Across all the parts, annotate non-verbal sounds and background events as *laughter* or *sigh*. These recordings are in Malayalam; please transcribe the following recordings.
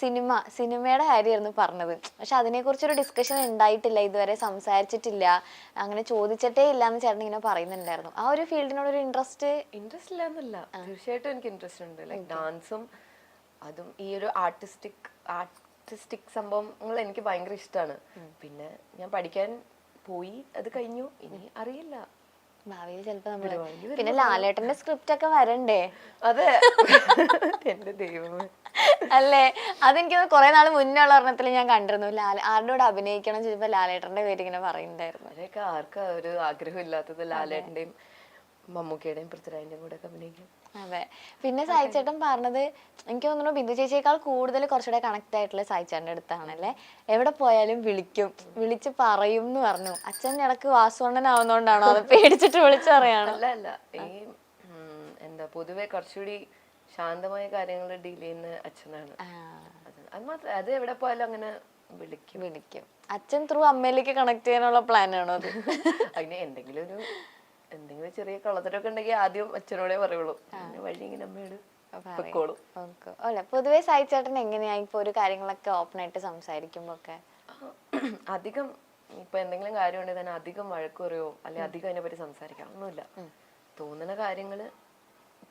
സിനിമ സിനിമയുടെ കാര്യമായിരുന്നു പറഞ്ഞത്. പക്ഷെ അതിനെക്കുറിച്ചൊരു ഡിസ്കഷൻ ഉണ്ടായിട്ടില്ല ഇതുവരെ സംസാരിച്ചിട്ടില്ല. അങ്ങനെ ചോദിച്ചിട്ടേ ഇല്ല എന്ന് ചേട്ടൻ ഇങ്ങനെ പറയുന്നുണ്ടായിരുന്നു. ആ ഒരു ഫീൽഡിനോട് ഒരു ഇൻട്രസ്റ്റ് ഇൻട്രസ്റ്റ് ഇല്ലാന്നല്ല തീർച്ചയായിട്ടും എനിക്ക് ഇൻട്രസ്റ്റ് ഉണ്ട്. ലൈക്ക് ഡാൻസും അതും ഈ ഒരു ആർട്ടിസ്റ്റിക് ആർട്ടിസ്റ്റിക് സംഭവങ്ങൾ എനിക്ക് ഭയങ്കര ഇഷ്ടമാണ് പിന്നെ ഞാൻ പഠിക്കാൻ പോയി അത് കഴിഞ്ഞു. ഇനി അറിയില്ല. ഭാവിയിൽ ചിലപ്പോ നമ്മൾ പിന്നെ ലാലേട്ടന്റെ സ്ക്രിപ്റ്റ് ഒക്കെ വരണ്ടേ? അതെ. *laughs* എന്റെ ദൈവമേ. അല്ലേ? അതെനിക്ക് കുറെ നാൾ മുന്നേ ഉള്ള ഒരെണ്ണത്തിൽ ഞാൻ കണ്ടിരുന്നു. ലാൽ ആരുടെ കൂടെ അഭിനയിക്കണം ചോദിച്ചപ്പോ ലാലേട്ടന്റെ പേര് ഇങ്ങനെ പറയുന്നുണ്ടായിരുന്നു. അവരെയൊക്കെ ആർക്കാ ഒരു ആഗ്രഹം ഇല്ലാത്തത്? ലാലേട്ടന്റെയും മമ്മൂക്കയുടെയും പൃഥ്വിരാജിന്റെയും കൂടെ ഒക്കെ അഭിനയിക്കും അതെ. പിന്നെ സായിച്ചേട്ടൻ പറഞ്ഞത് എനിക്ക് തോന്നുന്നു ബിന്ദു ചേച്ചിയേക്കാൾ കൂടുതൽ കുറച്ചുകൂടെ കണക്ട് ആയിട്ടുള്ള സായിച്ചേട്ടന്റെ അടുത്താണല്ലേ? എവിടെ പോയാലും വിളിക്കും. വിളിച്ച് പറയും എന്ന് പറഞ്ഞു. അച്ഛൻ ഇടയ്ക്ക് വാസുവണ്ണനാവുന്നോണ്ടാണോ? അത് പേടിച്ചിട്ട് വിളിച്ചറിയാണോ അല്ല അല്ല. ഈ എന്താ പൊതുവെ കുറച്ചുകൂടി ശാന്തമായ കാര്യങ്ങൾ ഡീൽ ചെയ്യുന്ന അച്ഛനാണ്. അത് മാത്രം അത് എവിടെ പോയാലും അങ്ങനെ വിളിക്കും. വിളിക്കും. അച്ഛൻ ത്രൂ അമ്മയിലേക്ക് കണക്ട് ചെയ്യാനുള്ള പ്ലാൻ ആണോ അത്? *laughs* അതിന് എന്തെങ്കിലും ഒരു എന്തെങ്കിലും ചെറിയ കളത്തരൊക്കെ ഉണ്ടെങ്കിൽ ആദ്യം അച്ഛനോടെ പറയുള്ളൂ. വഴി ഇങ്ങനെ അമ്മയോട് പൊതുവേ അല്ല പൊതുവെ സായിച്ചേട്ടൻ എങ്ങനെയാ ഇപ്പൊ ഒരു കാര്യങ്ങളൊക്കെ ഓപ്പൺ ആയിട്ട് സംസാരിക്കുമ്പോ ഒക്കെ *clears throat* അധികം ഇപ്പൊ എന്തെങ്കിലും കാര്യമുണ്ടെങ്കിൽ തന്നെ അധികം വഴക്ക് പറയുമോ അല്ലെങ്കിൽ അധികം അതിനെ പറ്റി സംസാരിക്കാം ഒന്നുമില്ല. തോന്നുന്ന കാര്യങ്ങൾ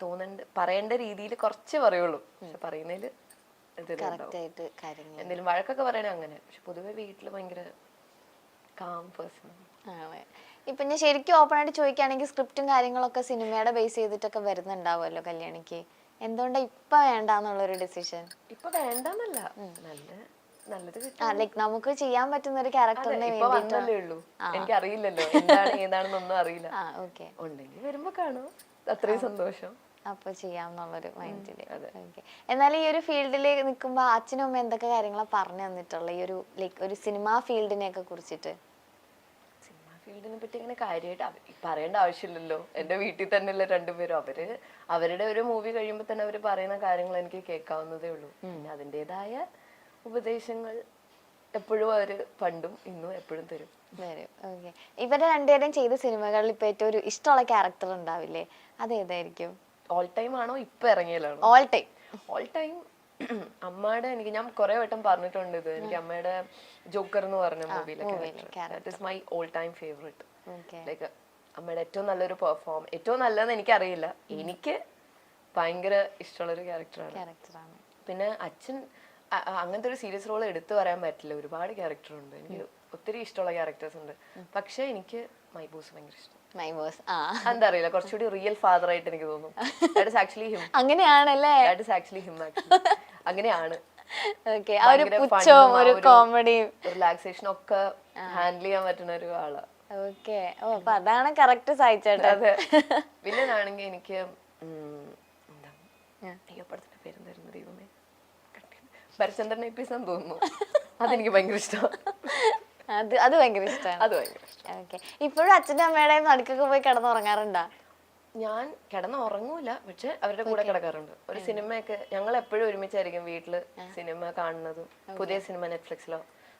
തോന്നണ്ട പറയേണ്ട രീതിയിൽ കുറച്ച് പറയുള്ളൂ. പക്ഷെ പറയുന്നതിൽ കാര്യങ്ങൾ എന്തെങ്കിലും വഴക്കൊക്കെ പറയണേ അങ്ങനെ. പക്ഷെ പൊതുവെ വീട്ടിൽ ഭയങ്കര കാം പേഴ്സൺ ആണ്. ഇപ്പൊ ഞാൻ ശരിക്കും ഓപ്പൺ ആയിട്ട് ചോദിക്കുകയാണെങ്കിൽ സ്ക്രിപ്റ്റും കാര്യങ്ങളൊക്കെ സിനിമയുടെ ബേസ് ചെയ്തിട്ടൊക്കെ വരുന്നുണ്ടാവുമല്ലോ കല്യാണിക്ക്. എന്തുകൊണ്ടാ ഇപ്പൊ വേണ്ടാന്നുള്ളൊരു ഡിസിഷൻ ഇപ്പൊ വേണ്ടെന്നല്ല. നല്ല ലൈക് നമുക്ക് ചെയ്യാൻ പറ്റുന്ന ഒരു ക്യാരക്ടറിനെ എനിക്ക് അറിയില്ലല്ലോ എന്താണ് ഏതാണെന്നൊന്നും അറിയില്ല. ഉണ്ടെങ്കിൽ വരുമ്പോ കാണും. അത്രയും സന്തോഷം. അപ്പൊ ചെയ്യാന്നുള്ളൊരു ഓക്കെ. എന്നാൽ ഈ ഒരു ഫീൽഡിൽ നിൽക്കുമ്പോ അച്ഛനും അമ്മ എന്തൊക്കെ കാര്യങ്ങളാ പറഞ്ഞു തന്നിട്ടുള്ള? ഈ ഒരു ലൈക്ക് ഒരു സിനിമാ ഫീൽഡിനെ ഒക്കെ കുറിച്ചിട്ട്. സിനിമ ഫീൽഡിനെ പറ്റി അങ്ങനെ കാര്യമായിട്ട് പറയേണ്ട ആവശ്യമില്ലല്ലോ. എന്റെ വീട്ടിൽ തന്നെയല്ലേ രണ്ടുപേരും അവർ അവരുടെ ഒരു മൂവി കഴിയുമ്പോൾ തന്നെ അവർ പറയുന്ന കാര്യങ്ങൾ എനിക്ക് കേൾക്കാവുന്നതേ ഉള്ളൂ. അതിന്റെതായ ഉപദേശങ്ങൾ എപ്പോഴും അവർ പണ്ടും ഇന്നും എപ്പോഴും തരും. വരും. ഓക്കെ ഇവരുടെ രണ്ടുപേരും ചെയ്ത സിനിമകളിൽ ഇപ്പൊ ഏറ്റവും ഒരു ഇഷ്ടമുള്ള ക്യാരക്ടർ ഉണ്ടാവില്ലേ? അതേതായിരിക്കും ഓൾ ടൈം ആണോ ഇപ്പൊ ഇറങ്ങിയതാണോ? ഓൾ ടൈം ഓൾ ടൈം അമ്മയുടെ എനിക്ക് ഞാൻ കുറെ വട്ടം പറഞ്ഞിട്ടുണ്ട് ഇത്. എനിക്ക് അമ്മയുടെ ജോക്കർ എന്ന് പറഞ്ഞ മൂവിയിലെ my all time favourite like അമ്മയുടെ ഏറ്റവും നല്ലൊരു പെർഫോം ഏറ്റവും നല്ലതെന്ന് എനിക്കറിയില്ല. എനിക്ക് ഭയങ്കര ഇഷ്ടമുള്ള ഒരു ക്യാരക്ടറാണ് പിന്നെ അച്ഛൻ അങ്ങനത്തെ ഒരു സീരിയസ് റോൾ എടുത്തു പറയാൻ പറ്റില്ല. ഒരുപാട് ക്യാരക്ടർ ഉണ്ട്. എനിക്ക് ഒത്തിരി ഇഷ്ടമുള്ള ക്യാരക്ടേഴ്സ് ഉണ്ട്. പക്ഷെ എനിക്ക് മൈബൂസ് ഭയങ്കര ഇഷ്ടം. മൈബോസ് ആ. എന്താ അറിയില്ല കുറച്ചുകൂടി റിയൽ ഫാദർ ആയിട്ട് എനിക്ക് തോന്നുന്നു ദാറ്റ് ഇസ് ആക്ച്വലി ഹിം അങ്ങനെയാണല്ലേ? ദാറ്റ് ഇസ് ആക്ച്വലി ഹിം അങ്ങനെയാണ്. ഓക്കെ ആ ഒരു ഭയങ്കര പുച്ഛവും ഉം ആ ഒരു ഒരു- കോമഡിയും റിലാക്സേഷൻ ഒക്കെ ഹാൻഡിൽ ചെയ്യാൻ പറ്റുന്ന ഒരു ആളാ. ഓക്കെ ഓ അപ്പൊ അതാണ് കറക്റ്റ് സഹിച്ചേട്ടാ അതെ. *laughs* പിന്നെ ആണെങ്കിൽ എനിക്ക് ഉം, എന്താ? അയ്യോ പടത്തിന്റെ പേരെന്തായിരുന്നു ദൈവമേ? ഭരചന്ദ്രൻ എപ്പിസാന്ന് തോന്നുന്നു. അതെനിക്ക് ഭയങ്കര ഇഷ്ടമാണ് അത് അത് ഭയങ്കര ഇഷ്ടമാണ് അത് ഭയങ്കര ഓക്കെ. ഇപ്പോഴും അച്ഛന്റെ അമ്മയുടെയും നടുക്കൊക്കെ പോയി കിടന്നുറങ്ങാറുണ്ടോ? ഞാൻ കിടന്ന് ഉറങ്ങൂല പക്ഷെ അവരുടെ കൂടെ കിടക്കാറുണ്ട്. ഒരു സിനിമയൊക്കെ ഞങ്ങൾ എപ്പോഴും ഒരുമിച്ചായിരിക്കും വീട്ടിൽ സിനിമ കാണുന്നതും പുതിയ സിനിമ നെറ്റ്ഫ്ലിക്സിലോ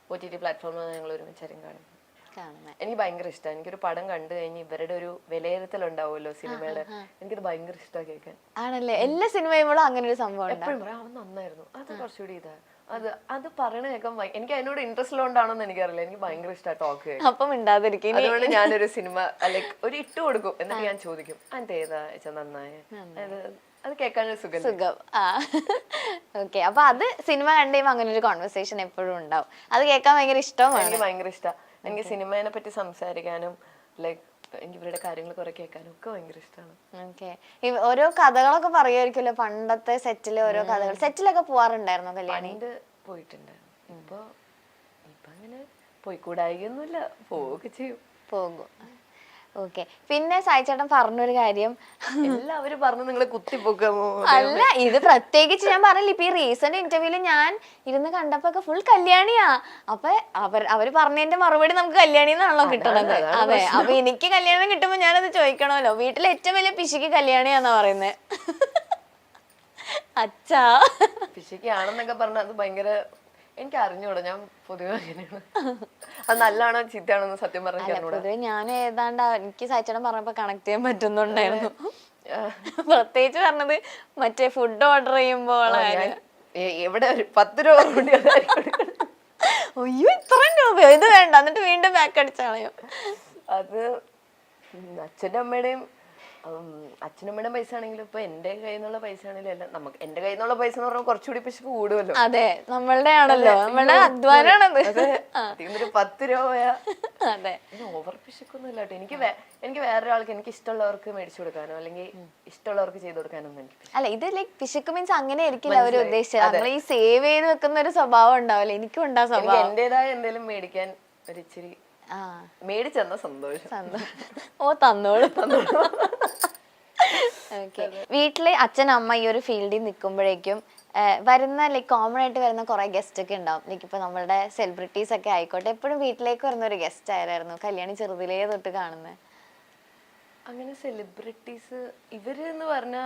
ഒ ടി ടി പ്ലാറ്റ്ഫോമിലോ ഞങ്ങൾ ഒരുമിച്ചായിരിക്കും കാണുന്നത്. കാണുന്നത് എനിക്ക് ഭയങ്കര ഇഷ്ടമാണ് എനിക്കൊരു പടം കണ്ടു കഴിഞ്ഞ് ഇവരുടെ ഒരു വിലയിരുത്തൽ ഉണ്ടാവുമല്ലോ സിനിമയുടെ. എനിക്കത് ഭയങ്കര ഇഷ്ടമാണ് കേൾക്കാൻ. ആണല്ലേ? എല്ലാ സിനിമയും അങ്ങനെ ഒരു സംഭവം എപ്പോഴും പറയാം അവൻ നന്നായിരുന്നു. അത് കുറച്ചുകൂടി ഇതാ. അത് അത് പറയണ കേൾക്കാൻ എനിക്ക് അതിനോട് ഇൻട്രസ്റ്റ് ഉള്ളതുകൊണ്ടാണോന്ന് എനിക്കറിയില്ല. എനിക്ക് ഭയങ്കര ഇഷ്ടമാണ് ടോക്ക് അപ്പം ഇണ്ടാതിരിക്കും അതുകൊണ്ട് ഞാനൊരു സിനിമ ലൈക്ക് ഒരു ഇട്ട് കൊടുക്കും. എന്നിട്ട് ഞാൻ ചോദിക്കും അതിന്റെ ഏതാ നന്നായ? അത് അത് കേൾക്കാനൊരു സുഖം സുഖം. ആ. ഓക്കെ അപ്പൊ അത് സിനിമ കണ്ടുകഴിയുമ്പോൾ അങ്ങനെ ഒരു കോൺവെർസേഷൻ എപ്പോഴും ഉണ്ടാവും. അത് കേൾക്കാൻ ഭയങ്കര ഇഷ്ടമാണ്. എനിക്ക് ഭയങ്കര ഇഷ്ടമാണ് എനിക്ക് സിനിമേനെ പറ്റി സംസാരിക്കാനും ലൈക്ക് എനിക്ക് ഇവരുടെ കാര്യങ്ങൾ കുറെ കേൾക്കാനും ഒക്കെ ഭയങ്കര ഇഷ്ടമാണ് ഓക്കെ ഓരോ കഥകളൊക്കെ പറയുമായിരിക്കുമല്ലോ പണ്ടത്തെ സെറ്റിലെ ഓരോ കഥകൾ. സെറ്റിലൊക്കെ പോവാറുണ്ടായിരുന്നോ കല്യാണി? പണ്ട് പോയിട്ടുണ്ട് ഇപ്പൊ ഇപ്പൊ അങ്ങനെ പോയിക്കൂടായികയൊന്നുമില്ല. പോവുകയൊക്കെ ചെയ്യും. പോകും. ഓക്കെ. പിന്നെ സായിച്ചേട്ടൻ പറഞ്ഞൊരു കാര്യം. എല്ലാവരും പറഞ്ഞു നിങ്ങളെ കുത്തിപ്പൊക്കാമോ അല്ല ഇത് പ്രത്യേകിച്ച് ഞാൻ പറഞ്ഞില്ല. ഇപ്പൊ ഈ റീസെന്റ് ഇന്റർവ്യൂൽ ഞാൻ ഇരുന്ന് കണ്ടപ്പോ ഒക്കെ ഫുൾ കല്യാണിയാ. അപ്പൊ അവർ അവർ പറഞ്ഞതിന്റെ മറുപടി നമുക്ക് കല്യാണി എന്നാണല്ലോ കിട്ടണത്. അതെ അപ്പൊ എനിക്ക് കല്യാണം കിട്ടുമ്പോ ഞാനത് ചോദിക്കണമല്ലോ. വീട്ടിലെ ഏറ്റവും വലിയ പിശിക്ക് കല്യാണിയാന്നാ പറയുന്നത് *laughs* അച്ഛാ. പിശിക്കാണെന്നൊക്കെ പറഞ്ഞത് അത് ഭയങ്കര എനിക്ക് അറിഞ്ഞൂടാ ഞാൻ പൊതുവെ അങ്ങനെയാണ്. അത് നല്ലതാണോ ചീത്തയാണോ എന്ന് സത്യം പറഞ്ഞു അല്ല അറിഞ്ഞൂടാ. പൊതുവെ ഞാൻ ഏതാണ്ട് എനിക്ക് സായിച്ചേട്ടൻ പറഞ്ഞപ്പോ കണക്ട് ചെയ്യാൻ പറ്റുന്നുണ്ടായിരുന്നു. പ്രത്യേകിച്ച് പറഞ്ഞത് മറ്റേ ഫുഡ് ഓർഡർ എ- എവിടെ ഒരു പത്ത് രൂപ കൂടി അതായിരിക്കും. അയ്യോ ഇത്രയും രൂപ ഇത് വേണ്ട എന്നിട്ട് വീണ്ടും ബാക്ക് അടിച്ചാളയോ. അത് ഉം അച്ഛന്റെ അമ്മയുടെയും ഉം, അച്ഛനും അമ്മയുടെ പൈസ ആണെങ്കിലും ഇപ്പൊ എന്റെ കയ്യിൽ നിന്നുള്ള പൈസ ആണെങ്കിലും എല്ലാം നമുക്ക് എന്റെ കയ്യിൽ നിന്നുള്ള പൈസ എന്ന് പറഞ്ഞാൽ കുറച്ചുകൂടി പിശുക്ക് കൂടുമല്ലോ. അതെ നമ്മളുടെ ആണല്ലോ നമ്മളുടെ അധ്വാനാണത്. ഒരു പത്ത് രൂപ പോയാ. *laughs* അതെ. ഓവർ പിശുക്കൊന്നും ഇല്ല എനിക്ക് എനിക്ക് വേറെ എനിക്ക് വേറൊരാൾക്ക് എനിക്ക് ഇഷ്ടമുള്ളവർക്ക് മേടിച്ചു കൊടുക്കാനോ അല്ലെങ്കിൽ ഇഷ്ടമുള്ളവർക്ക് ചെയ്തു കൊടുക്കാനോ എനിക്ക് അല്ല ഇത് ലൈക് പിശുക്ക് മീൻസ് അങ്ങനെ ആയിരിക്കില്ല അവർ ഉദ്ദേശിച്ചത്? നമ്മൾ ഈ സേവ് ചെയ്ത് വെക്കുന്ന ഒരു സ്വഭാവം ഉണ്ടാവില്ല? എനിക്കും ഉണ്ടാ സ്വഭാവം. എന്റേതായ എന്തെങ്കിലും മേടിക്കാൻ ഒരു ഇച്ചിരി മേടിച്ചെന്ന സന്തോഷം. ഓ തന്നോളൂ. തന്നോളൂ ഓക്കെ വീട്ടിലെ അച്ഛൻ അമ്മ ഈ ഒരു ഫീൽഡിൽ നിൽക്കുമ്പോഴേക്കും വരുന്ന ലൈക്ക് കോമൺ ആയിട്ട് വരുന്ന കുറെ ഗസ്റ്റ് ഒക്കെ ഉണ്ടാവും. ലൈക്ക് ഇപ്പൊ നമ്മളുടെ സെലിബ്രിറ്റീസ് ഒക്കെ ആയിക്കോട്ടെ. എപ്പോഴും വീട്ടിലേക്ക് വരുന്ന ഒരു ഗസ്റ്റ് ആയിരുന്നു കല്യാണി ചെറുതിലേ തൊട്ട് കാണുന്നത് അങ്ങനെ സെലിബ്രിറ്റീസ് ഇവർ എന്ന് പറഞ്ഞ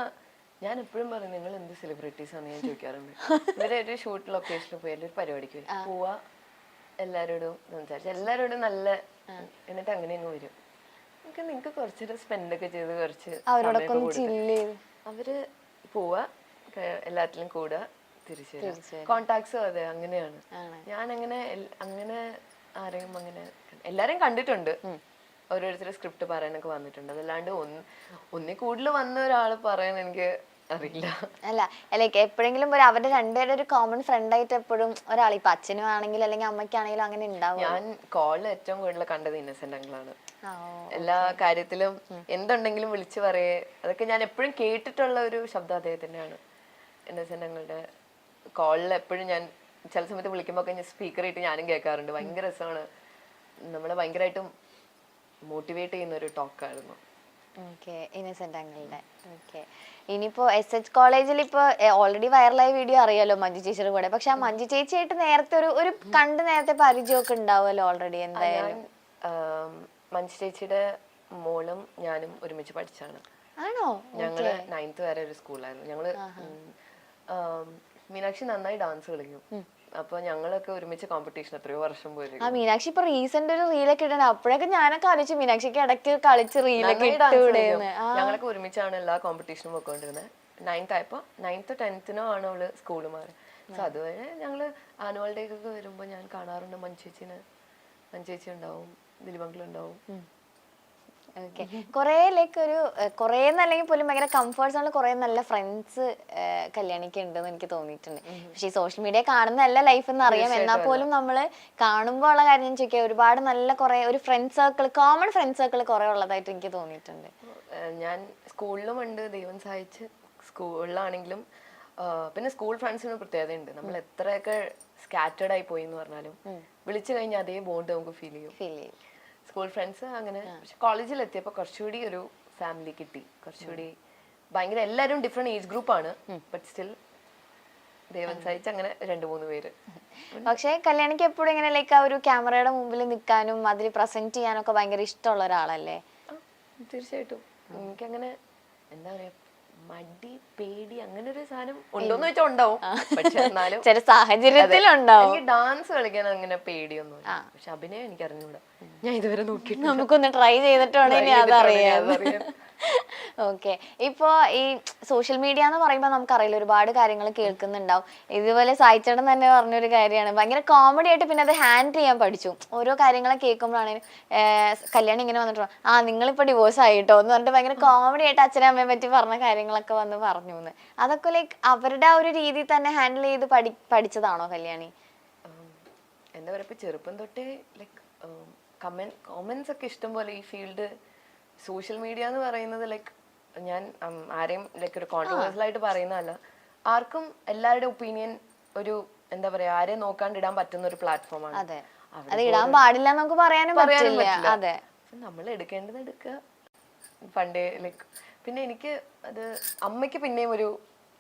ഞാൻ എപ്പോഴും പറയും നിങ്ങൾ എന്ത് സെലിബ്രിറ്റീസ് ആണ് ഞാൻ ചോദിക്കാറുണ്ട്? ഇവരെ ഒരു ഷൂട്ട് ലൊക്കേഷനിൽ പോയി അല്ലെങ്കിൽ ഒരു പരിപാടിക്ക് പോവാ എല്ലാരോടും സംസാരിച്ചു എല്ലാരോടും നല്ല എന്നിട്ട് അങ്ങനെ അങ്ങ് വരും. നിങ്ങൾക്ക് നിങ്ങക്ക് കുറച്ചൊരു സ്പെൻഡ് ഒക്കെ ചെയ്ത് കുറച്ച് അവരോടൊക്കെ അവർ പോവാ എല്ലാത്തിലും കൂടുക തിരിച്ചു കോണ്ടാക്ട്സ് കോണ്ടാക്ട്സും അതെ അങ്ങനെയാണ്. ഞാൻ അങ്ങനെ അങ്ങനെ ആരെയും അങ്ങനെ എല്ലാരെയും കണ്ടിട്ടുണ്ട്. ഓരോരുത്തരുടെ സ്ക്രിപ്റ്റ് പറയാനൊക്കെ വന്നിട്ടുണ്ട്. അതല്ലാണ്ട് ഒന്ന് ഒന്നി കൂടുതൽ വന്ന ഒരാൾ പറയാൻ എനിക്ക് അറിയില്ല. അല്ല ലൈക്ക് എപ്പോഴെങ്കിലും ഒരു അവരുടെ രണ്ടുപേരുടെ ഒരു കോമൺ ഫ്രണ്ട് ആയിട്ട് എപ്പോഴും ഒരാൾ ഇപ്പൊ അച്ഛനും ആണെങ്കിലും അല്ലെങ്കിൽ അമ്മയ്ക്കാണെങ്കിലും അങ്ങനെ ഉണ്ടാവും ഞാൻ കോളിൽ ഏറ്റവും കൂടുതൽ കണ്ടത് ഇന്നസെന്റ് അങ്കിളാണ്. എല്ലാ കാര്യത്തിലും എന്തുണ്ടെങ്കിലും വിളിച്ചു പറയേ. അതൊക്കെ ഞാൻ എപ്പോഴും കേട്ടിട്ടുള്ള ഒരു ശബ്ദം അദ്ദേഹത്തിന്റെയാണ് ഇന്നസെന്റ് അങ്ങളുടെ കോളിൽ എപ്പോഴും ഞാൻ ചില സമയത്ത് വിളിക്കുമ്പോൾ ഒക്കെ സ്പീക്കർ ഇട്ട് ഞാനും കേൾക്കാറുണ്ട്. ഭയങ്കര രസമാണ്. നമ്മളെ ഭയങ്കരമായിട്ടും മോട്ടിവേറ്റ് ചെയ്യുന്ന ഒരു ടോക്കായിരുന്നു ഓക്കെ ഇന്നസെന്റ് അങ്കിളുടെ ഓക്കെ. ഇനിയിപ്പോ എസ് എച്ച് കോളേജിൽ ഇപ്പോ ഓൾറെഡി വൈറലായ വീഡിയോ അറിയാലോ മഞ്ജു ചേച്ചിയുടെ കൂടെ. പക്ഷെ ആ മഞ്ജു ചേച്ചിയായിട്ട് നേരത്തെ ഒരു ഒരു കണ്ട് നേരത്തെ പരിചയമൊക്കെ ഉണ്ടാവുമല്ലോ ഓൾറെഡി എന്തായാലും. മഞ്ജു ചേച്ചിയുടെ മോളും ഞാനും ഒരുമിച്ച് പഠിച്ചാണ് ആണോ? ഞങ്ങൾ നയൻത്ത് വരെ ഒരു സ്കൂളായിരുന്നു ഞങ്ങൾ മീനാക്ഷി നന്നായി ഡാൻസ് കളിക്കും. അപ്പൊ ഞങ്ങളൊക്കെ ഒരുമിച്ച് കോമ്പറ്റീഷൻ എത്രയോ വർഷം പോയി ആ മീനാക്ഷി ഇപ്പൊ റീസെന്റ് ഒരു റീലൊക്കെ ഇടണം അപ്പോഴൊക്കെ ഞാനൊക്കെ ആലോചിച്ചു മീനാക്ഷിക്ക് ഇടയ്ക്ക് കളിച്ച് റീലൊക്കെ. ഞങ്ങളൊക്കെ ഒരുമിച്ചാണ് എല്ലാ കോമ്പറ്റീഷനും പോയിക്കൊണ്ടിരുന്നത് നയൻത്ത് ആയപ്പോ നയൻത്ത് ടെൻത്തിനോ ആണ് അവൾ സ്കൂൾ മാറി. സോ അതുവരെ ഞങ്ങൾ ആനുവൽ ഡേക്ക് ഒക്കെ വരുമ്പോ ഞാൻ കാണാറുണ്ട് മഞ്ചേച്ചിനെ മഞ്ചേച്ചി ഉണ്ടാവും ദിലിമംഗിൾ ഉണ്ടാവും. ഓക്കെ കുറേ ലൈക്ക് ഒരു കുറേ എന്നല്ലെങ്കിൽ പോലും ഭയങ്കര കംഫർട്ട്സ് സോണിൽ കുറേ നല്ല ഫ്രണ്ട്സ് കല്യാണിക്ക് ഉണ്ടെന്ന് എനിക്ക് തോന്നിയിട്ടുണ്ട്. പക്ഷെ ഈ സോഷ്യൽ മീഡിയ കാണുന്നതല്ല ലൈഫ് എന്ന് അറിയാം. എന്നാൽ പോലും നമ്മൾ കാണുമ്പോൾ ഉള്ള കാര്യം ഞാൻ ചോദിക്കുക ഒരുപാട് നല്ല കുറേ ഒരു friend circle common friend circle കുറേ ഉള്ളതായിട്ട് എനിക്ക് തോന്നിയിട്ടുണ്ട്. ഞാൻ സ്കൂളിലും ഉണ്ട്. ദൈവം സഹായിച്ച് സ്കൂളിലാണെങ്കിലും പിന്നെ സ്കൂൾ ഫ്രണ്ട്സിന് പ്രത്യേകതയുണ്ട്. നമ്മൾ എത്രയൊക്കെ സ്കാറ്റേഡ് ആയി പോയി എന്ന് പറഞ്ഞാലും വിളിച്ചു കഴിഞ്ഞാൽ അതേ ബോണ്ട് നമുക്ക് ഫീൽ ചെയ്യും. ഫീൽ ചെയ്യും. സ്കൂൾ ഫ്രണ്ട്സ് അങ്ങനെ പക്ഷെ കോളേജിൽ എത്തിയപ്പോൾ കുറച്ചുകൂടി ഒരു ഫാമിലി കിട്ടി. കുറച്ചുകൂടി ഭയങ്കര എല്ലാവരും ഡിഫറെന്റ് ഏജ് ഗ്രൂപ്പ് ആണ്. ബട്ട് സ്റ്റിൽ ദൈവം സഹിച്ച് അങ്ങനെ രണ്ട് മൂന്ന് പേര്. പക്ഷേ കല്യാണിക്ക് എപ്പോഴും ഇങ്ങനെ ലൈക്ക് ആ ഒരു ക്യാമറയുടെ മുമ്പിൽ നിൽക്കാനും അതിൽ പ്രസന്റ് ചെയ്യാനൊക്കെ ഭയങ്കര ഇഷ്ടമുള്ള ഒരാളല്ലേ? തീർച്ചയായിട്ടും. എനിക്കങ്ങനെ എന്താ പറയാ മടി പേടി അങ്ങനെ ഒരു സാധനം ഉണ്ടോന്ന് വെച്ചാൽ ഉണ്ടാവും. പക്ഷെ എന്നാലും ചില സാഹചര്യത്തിലുണ്ടാവും. എനിക്ക് ഡാൻസ് കളിക്കാൻ അങ്ങനെ പേടിയൊന്നും പക്ഷെ അഭിനയം എനിക്ക് അറിഞ്ഞൂടാ ഞാൻ ഇതുവരെ നോക്കി നമുക്കൊന്ന് ട്രൈ ചെയ്തിട്ടാണ് ഇനി അതറിയാം. അതറിയാം. ഓക്കെ ഇപ്പോ ഈ സോഷ്യൽ മീഡിയ എന്ന് പറയുമ്പോൾ നമുക്കറിയില്ല ഒരുപാട് കാര്യങ്ങൾ കേൾക്കുന്നുണ്ടാവും. ഇതുപോലെ സായിച്ചേട്ടൻ തന്നെ പറഞ്ഞൊരു കാര്യമാണ്. ഭയങ്കര കോമഡി ആയിട്ട് പിന്നെ അത് ഹാൻഡിൽ ചെയ്യാൻ പഠിച്ചു. ഓരോ കാര്യങ്ങളെ കേൾക്കുമ്പോഴാണ് കല്യാണം ഇങ്ങനെ വന്നിട്ട് ആ ആ നിങ്ങളിപ്പോ ഡിവോഴ്സ് ആയിട്ടോ എന്ന് പറഞ്ഞിട്ട് ഭയങ്കര കോമഡി ആയിട്ട് അച്ഛനും അമ്മയെ പറ്റി പറഞ്ഞ കാര്യങ്ങളൊക്കെ വന്ന് പറഞ്ഞു എന്ന്. അതൊക്കെ ലൈക്ക് അവരുടെ ആ ഒരു രീതിയിൽ തന്നെ ഹാൻഡിൽ ചെയ്ത് പഠി പഠിച്ചതാണോ കല്യാണി? എന്താ പറയുക ഇപ്പൊ ചെറുപ്പം തൊട്ടേ ലൈക്ക് കമന്റ് കോമന്റ്സ് ഒക്കെ ഇഷ്ടം പോലെ ഈ ഫീൽഡ് സോഷ്യൽ മീഡിയ എന്ന് പറയുന്നത് ലൈക്ക് ഞാൻ ആരെയും ലൈക്ക് ഒരു കോൺട്രവേഴ്സ്യൽ ആയിട്ട് പറയുന്നതല്ല. ആർക്കും എല്ലാവരുടെ ഒപ്പീനിയൻ ഒരു എന്താ പറയാ ആരെയും നോക്കാണ്ട് ഇടാൻ പറ്റുന്ന ഒരു പ്ലാറ്റ്ഫോമാണ് അതെ. അത് ഇടാൻ പാടില്ല നമുക്ക് പറയാനും പറ്റില്ല. അതെ. നമ്മൾ എടുക്കേണ്ടത് എടുക്കുക. പണ്ടേ ലൈക്ക് പിന്നെ എനിക്ക് അത് അമ്മയ്ക്ക് പിന്നെയും ഒരു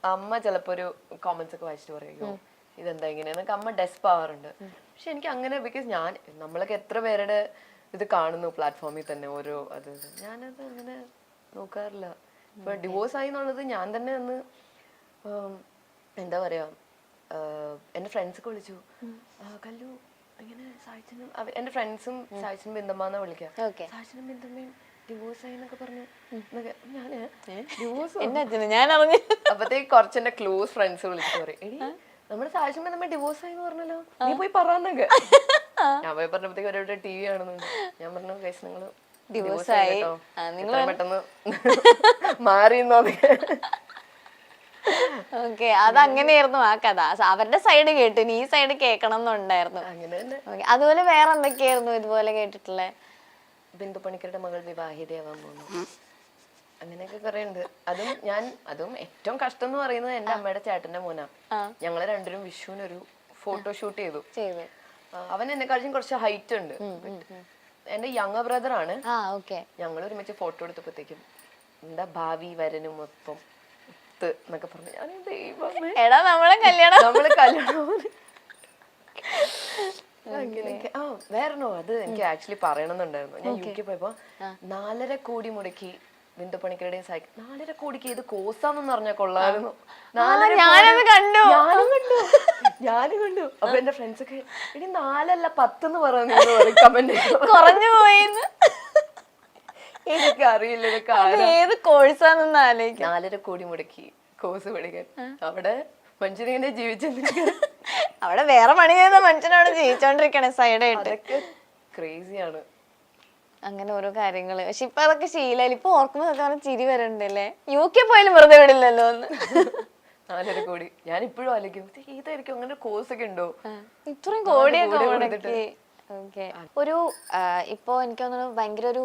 അമ്മ ചിലപ്പോ ഒരു കോമന്റ്സ് ഒക്കെ വായിച്ചിട്ട് പറയുമോ ഇതെന്താ ഇങ്ങനെ എന്നൊക്കെ അമ്മ ഡെസ്പ് ആവാറുണ്ട് പക്ഷെ എനിക്ക് അങ്ങനെ ബിക്കോസ് ഞാൻ നമ്മളൊക്കെ എത്ര പേരുടെ ഇത് കാണുന്നു പ്ലാറ്റ്ഫോമിൽ തന്നെ ഓരോ അത്. ഞാനത് അങ്ങനെ നോക്കാറില്ല. ഇപ്പൊ ഡിവോഴ്സ് ആയി എന്നുള്ളത് ഞാൻ തന്നെ അന്ന് എന്താ പറയാ എന്റെ ഫ്രണ്ട്സ് ഒക്കെ വിളിച്ചു. കല്ലു ഇങ്ങനെ സായിച്ചനും എന്റെ ഫ്രണ്ട്സും സായിച്ചനും ബിന്ദമ്മാന്നാ വിളിക്കാം. Okay. സായിച്ചനും ബിന്ദമ്മയും ഡിവോഴ്സ് ആയി എന്നൊക്കെ പറഞ്ഞു ഞാൻ ഡിവോഴ്സ് ഞാൻ അറിഞ്ഞു. അപ്പത്തേക്ക് കുറച്ച് എന്റെ ക്ലോസ് ഫ്രണ്ട്സ് വിളിച്ചിട്ട് പറയും. എടി നമ്മുടെ സാക്ഷ്യം നമ്മൾ ഡിവോഴ്സ് ആയി പറഞ്ഞല്ലോ. നീ പോയി പറഞ്ഞൊക്കെ ഞാൻ പോയി പറഞ്ഞപ്പോഴത്തേക്ക് അവരുടെ ടി വി ആണെന്ന് ഞാൻ പറഞ്ഞു കേസ് നിങ്ങൾ ആ, നിങ്ങൾ പെട്ടെന്ന് *laughs* മാറിയെന്നോ ഓക്കെ അത് അങ്ങനെയായിരുന്നു ആ കഥ. അവരുടെ സൈഡ് കേട്ടു. നീ ഈ സൈഡ് കേൾക്കണം എന്നുണ്ടായിരുന്നു. അതുപോലെ വേറെ എന്തൊക്കെയായിരുന്നു ഇതുപോലെ കേട്ടിട്ടുള്ളത് ബിന്ദു പണിക്കരുടെ മകൾ വിവാഹിതയാവാൻ പോകുന്നു അങ്ങനെയൊക്കെ കുറെ ഉണ്ട് അതും ഞാൻ അതും ഏറ്റവും കഷ്ടം എന്ന് പറയുന്നത് എന്റെ അമ്മയുടെ ചേട്ടന്റെ മോനാ. ഞങ്ങൾ രണ്ടിനും വിഷുവിനൊരു ഫോട്ടോ ഷൂട്ട് ചെയ്തു. അവൻ എന്നെക്കാളും കുറച്ച് ഹൈറ്റ് ഉണ്ട്. എന്റെ യങ് ബ്രദർ ആണ്. ആ ഓക്കെ ഞങ്ങൾ ഒരുമിച്ച് ഫോട്ടോ എടുത്തപ്പോഴത്തേക്കും എന്താ ഭാവി വരനും ഒപ്പം ഒത്ത് എന്നൊക്കെ പറഞ്ഞു. ഞാൻ ദൈവമേ. എടാ നമ്മളെ കല്യാണം നമ്മൾ കല്യാണം *laughs* അങ്ങനെയൊക്കെ. ആ വേറെ അത് എനിക്ക് ആക്ച്വലി പറയണമെന്നുണ്ടായിരുന്നു. ഞാൻ യു കെ പോയപ്പോ നാലര കോടി മുടക്കി ബിന്ദു പണിക്കരുടെയും സൈക്കിൾ നാലര കോടിക്ക് ഇത് കോസാന്നൊന്നും പറഞ്ഞാൽ കൊള്ളായിരുന്നു നാലര ഞാനത് കണ്ടു. ഞാനും കണ്ടു. ഞാനും കണ്ടു. അപ്പൊ എന്റെ ഫ്രണ്ട്സ് ഒക്കെ ഇനി നാലല്ല പത്തെന്ന് പറഞ്ഞു കമന്റ് കുറഞ്ഞു പോയിന്ന്. എനിക്ക് അറിയില്ല ഇതൊക്കെ അത് ഏത് കോഴ്സാണെന്ന് ആലോചിക്കും. നാലര കോടി മുടക്കി കോഴ്സ് പഠിക്കാൻ. അവിടെ മനുഷ്യനിങ്ങനെ ജീവിച്ചു അവിടെ വേറെ പണി ചെയ്യുന്ന മനുഷ്യനോട് ജീവിച്ചോണ്ടിരിക്കണേ സൈഡായിട്ട് ക്രേസിയാണ് അങ്ങനെ ഓരോ കാര്യങ്ങൾ. പക്ഷെ ഇപ്പൊ അതൊക്കെ ശീലം ഇപ്പൊ ഓർക്കുമ്പോ അതൊക്കെ ചിരി വരണ്ടല്ലേ? യു കെ പോയാലും വെറുതെ വിടില്ലല്ലോ എന്ന് നാലര കോടി. ഞാൻ ഇപ്പോഴും ആലോചിക്കും. "ഇത് അങ്ങനെ കോഴ്സ് ഒക്കെ ഉണ്ടോ? ഇത്രയും കോടിയൊക്കെ ഓക്കെ ഒരു ഇപ്പോ എനിക്ക് തോന്നുന്നു ഭയങ്കര ഒരു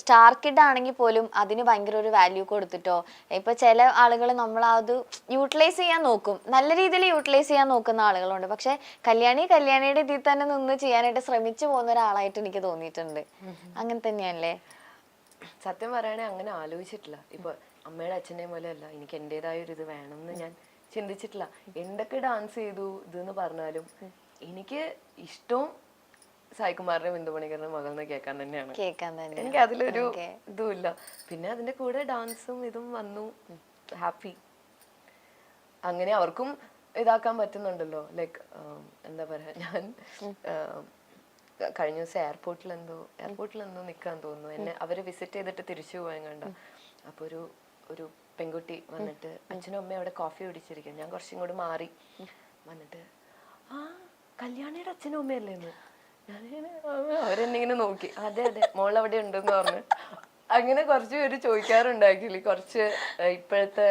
സ്റ്റാർ കിഡ് ആണെങ്കിൽ പോലും അതിന് ഭയങ്കര ഒരു വാല്യൂ കൊടുത്തിട്ടോ. ഇപ്പൊ ചില ആളുകൾ നമ്മൾ അത് യൂട്ടിലൈസ് ചെയ്യാൻ നോക്കും. നല്ല രീതിയിൽ യൂട്ടിലൈസ് ചെയ്യാൻ നോക്കുന്ന ആളുകളുണ്ട്. പക്ഷെ കല്യാണി കല്യാണിയുടെ ഇതിൽ തന്നെ നിന്ന് ചെയ്യാനായിട്ട് ശ്രമിച്ചു പോകുന്ന ഒരാളായിട്ട് എനിക്ക് തോന്നിയിട്ടുണ്ട്. അങ്ങനെ തന്നെയല്ലേ സത്യം പറയണേ അങ്ങനെ ആലോചിച്ചിട്ടില്ല. ഇപ്പൊ അമ്മയുടെ അച്ഛനെയും പോലെ അല്ല. എനിക്ക് എന്റേതായ ഒരു ഇത് വേണം എന്ന് ഞാൻ ചിന്തിച്ചിട്ടില്ല. എന്തൊക്കെ ഡാൻസ് ചെയ്തു ഇതെന്ന് പറഞ്ഞാലും എനിക്ക് ഇഷ്ടവും സായികുമാറിന്റെ ബിന്ദുമണിക്കറിന്റെ മകൾ എന്ന് കേൾക്കാൻ തന്നെയാണ്. കേൾക്കാൻ തന്നെ എനിക്ക് അതിലൊരു ഇതുമില്ല. പിന്നെ അതിന്റെ കൂടെ ഡാൻസും ഇതും വന്നു. ഹാപ്പി. അങ്ങനെ അവർക്കും ഇതാക്കാൻ പറ്റുന്നുണ്ടല്ലോ. ലൈക്ക് എന്താ പറയാ ഞാൻ കഴിഞ്ഞ ദിവസം എയർപോർട്ടിൽ എന്തോ എയർപോർട്ടിൽ എന്തോ നിൽക്കാൻ തോന്നുന്നു. എന്നെ അവർ വിസിറ്റ് ചെയ്തിട്ട് തിരിച്ചു പോയാൻ കണ്ട. അപ്പൊ ഒരു ഒരു പെൺകുട്ടി വന്നിട്ട് അച്ഛനും അമ്മയും അവിടെ കോഫി കുടിച്ചിരിക്കും ഞാൻ കുറച്ചും കൂടി മാറി വന്നിട്ട് ആ കല്യാണിയുടെ അച്ഛനും അമ്മയല്ലേ എന്ന് ഞാനിങ്ങനെ ആ, അവരെന്നെ നോക്കി. അതെ അതെ മോൾ അവിടെ ഉണ്ടെന്ന് പറഞ്ഞു. അങ്ങനെ കുറച്ച് പേര് ചോദിക്കാറുണ്ട് ആക്ച്വലി കുറച്ച് ഇപ്പോഴത്തെ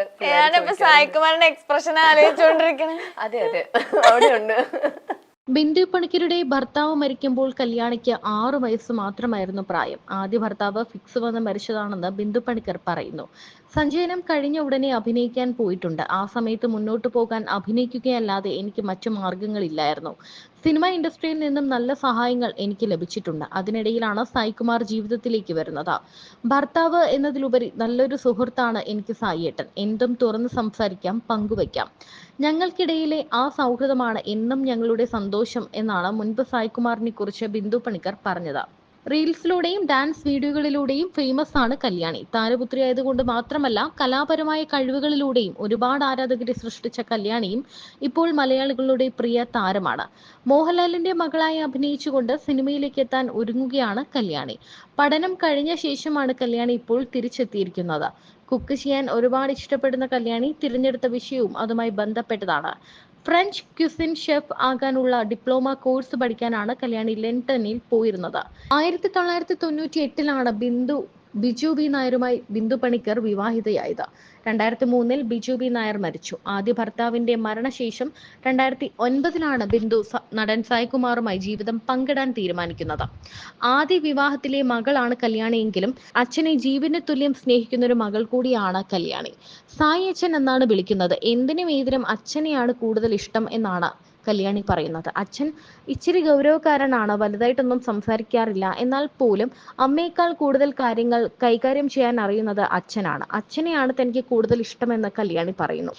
എക്സ്പ്രഷൻ ആലോചിച്ചോണ്ടിരിക്കണേ? അതെ അതെ. അവിടെ ഉണ്ട്. ബിന്ദു പണിക്കരുടെ ഭർത്താവ് മരിക്കുമ്പോൾ കല്യാണിക്ക് ആറു വയസ്സ് മാത്രമായിരുന്നു പ്രായം. ആദ്യ ഭർത്താവ് ഫിക്സ് വന്ന് മരിച്ചതാണെന്ന് ബിന്ദു പണിക്കർ പറയുന്നു. സഞ്ചയനം കഴിഞ്ഞ ഉടനെ അഭിനയിക്കാൻ പോയിട്ടുണ്ട്. ആ സമയത്ത് മുന്നോട്ട് പോകാൻ അഭിനയിക്കുകയല്ലാതെ എനിക്ക് മറ്റു മാർഗങ്ങളില്ലായിരുന്നു. സിനിമ ഇൻഡസ്ട്രിയിൽ നിന്നും നല്ല സഹായങ്ങൾ എനിക്ക് ലഭിച്ചിട്ടുണ്ട്. അതിനിടയിലാണ് സായികുമാർ ജീവിതത്തിലേക്ക് വരുന്നത്. ഭർത്താവ് എന്നതിലുപരി നല്ലൊരു സുഹൃത്താണ് എനിക്ക് സായിയേട്ടൻ എന്തും തുറന്ന് സംസാരിക്കാം പങ്കുവയ്ക്കാം. ഞങ്ങൾക്കിടയിലെ ആ സൗഹൃദമാണ് എന്നും ഞങ്ങളുടെ സന്തോഷം എന്നാണ് മുൻപ് സായികുമാറിനെ കുറിച്ച് ബിന്ദു പണിക്കർ പറഞ്ഞത്. റീൽസിലൂടെയും ഡാൻസ് വീഡിയോകളിലൂടെയും ഫേമസ് ആണ് കല്യാണി. താരപുത്രി ആയതുകൊണ്ട് മാത്രമല്ല കലാപരമായ കഴിവുകളിലൂടെയും ഒരുപാട് ആരാധകരെ സൃഷ്ടിച്ച കല്യാണിയും ഇപ്പോൾ മലയാളികളുടെ പ്രിയ താരമാണ്. മോഹൻലാലിന്റെ മകളായി അഭിനയിച്ചുകൊണ്ട് സിനിമയിലേക്ക് എത്താൻ ഒരുങ്ങുകയാണ് കല്യാണി. പഠനം കഴിഞ്ഞ ശേഷമാണ് കല്യാണി ഇപ്പോൾ തിരിച്ചെത്തിയിരിക്കുന്നത്. കുക്ക് ചെയ്യാൻ ഒരുപാട് ഇഷ്ടപ്പെടുന്ന കല്യാണി തിരഞ്ഞെടുത്ത വിഷയവും അതുമായി ബന്ധപ്പെട്ടതാണ്. ഫ്രഞ്ച് ക്യുസിൻ ഷെഫ് ആകാനുള്ള ഡിപ്ലോമ കോഴ്സ് പഠിക്കാനാണ് കല്യാണി ലണ്ടനിൽ പോയിരുന്നത്. ആയിരത്തി തൊള്ളായിരത്തി തൊണ്ണൂറ്റി എട്ടിലാണ് ബിന്ദു ബിജു ബി നായരുമായി ബിന്ദു പണിക്കർ വിവാഹിതയായത്. രണ്ടായിരത്തി മൂന്നിൽ ബിജു ബി നായർ മരിച്ചു. ആദ്യ ഭർത്താവിന്റെ മരണശേഷം രണ്ടായിരത്തി ഒൻപതിലാണ് ബിന്ദു നടൻ സായ്കുമാറുമായി ജീവിതം പങ്കിടാൻ തീരുമാനിക്കുന്നത്. ആദ്യ വിവാഹത്തിലെ മകളാണ് കല്യാണിയെങ്കിലും അച്ഛനെ ജീവന് തുല്യം സ്നേഹിക്കുന്ന ഒരു മകൾ കൂടിയാണ് കല്യാണി. സായി അച്ഛൻ എന്നാണ് വിളിക്കുന്നത്. എന്തിനും ഏതിനും അച്ഛനെയാണ് കൂടുതൽ ഇഷ്ടം എന്നാണ് കല്യാണി പറയുന്നത്. അച്ഛൻ ഇച്ചിരി ഗൗരവക്കാരനാണ് വലുതായിട്ടൊന്നും സംസാരിക്കാറില്ല. എന്നാൽ പോലും അമ്മയേക്കാൾ കൂടുതൽ കാര്യങ്ങൾ കൈകാര്യം ചെയ്യാൻ അറിയുന്നത് അച്ഛനാണ്. അച്ഛനെയാണ് തനിക്ക് കൂടുതൽ ഇഷ്ടമെന്ന് കല്യാണി പറയുന്നു.